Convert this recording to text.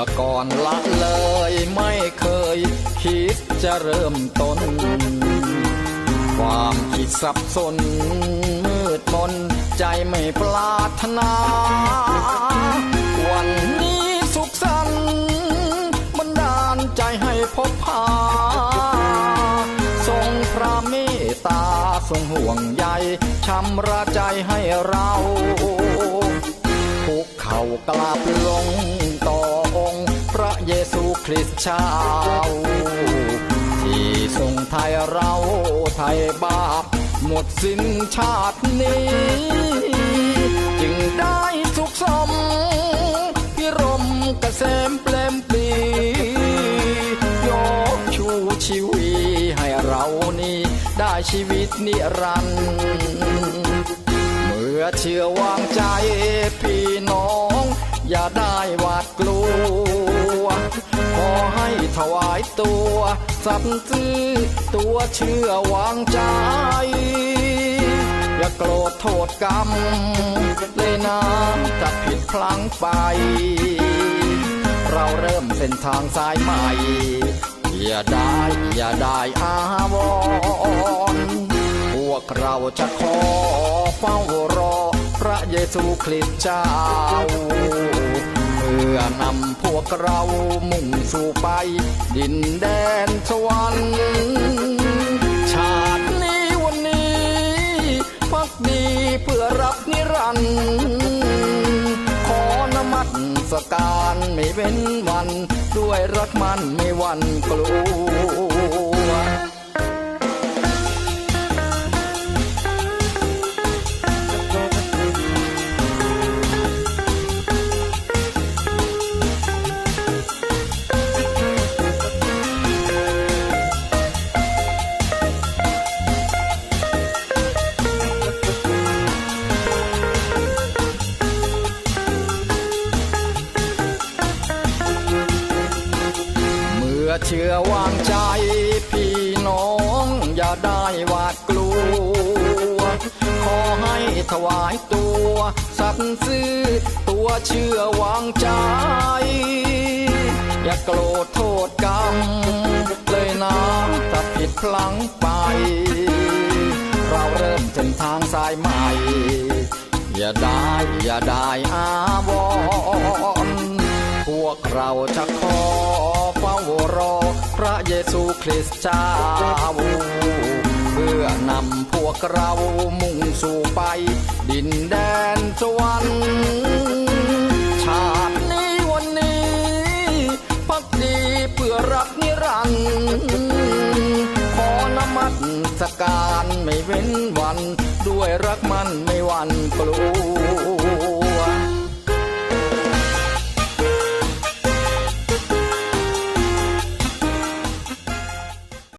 อก่อนละเลยไม่เคยคิดจะเริ่มต้น ความคิดสับสนมืดมนใจไม่ปรารถนา วันนี้สุขสันต์บันดาลใจให้พบพาทรงพระเมตตาทรงห่วงใยชำระใจให้เราคุกเข่ากราบลง คริสต์เจ้าที่ทรงไทยเราไทยบาปหมดสิ้นชาตินี้ จึงได้สุขสมพิรมเกษมเปลมปลียกชูชีวีให้เรานี้ได้ชีวิตนิรันดร์เมื่อเชื่อวางใจพี่น้อง อย่าได้หวาดกลัว ขอให้ถวายตัวสัตย์ซื่อตัวเชื่อวางใจ อย่าโกรธโทษกรรม เลยนะถ้าผิดพลั้งไป เราเริ่มเส้นทางสายใหม่ อย่าได้ อย่าได้อาวรณ์พวกเราจะขอเฝ้ารอพระเยซูคริสต์เจ้า พื่อนำพวกเรามุ่งสู่ไป ดินแดนสวรรค์ชาตินี้วันนี้พักดีเพื่อรับนิรันดร์ขอนมัสการไม่เว้นวัน ด้วยรักมันไม่วันกลัว เชื่อวางใจพี่น้องอย่าได้หวาดกลัว ขอให้ถวายตัวสัตย์ซื่อตัวเชื่อวางใจ อย่าโกรธโทษกรรมเลยนะถ้าผิดพลั้งไป เราเริ่มเส้นทางสายใหม่ อย่าได้อย่าได้อาวรณ์พวกเราจะขอ เยซูคริสต์เจ้า เพื่อนำพวกเรามุ่งสู่ไป ดินแดนสวรรค์ชาตินี้วันนี้พักดีเพื่อรักนิรันดร์ขอนมัสการไม่เว้นวัน ด้วยรักมันไม่หวันกลัว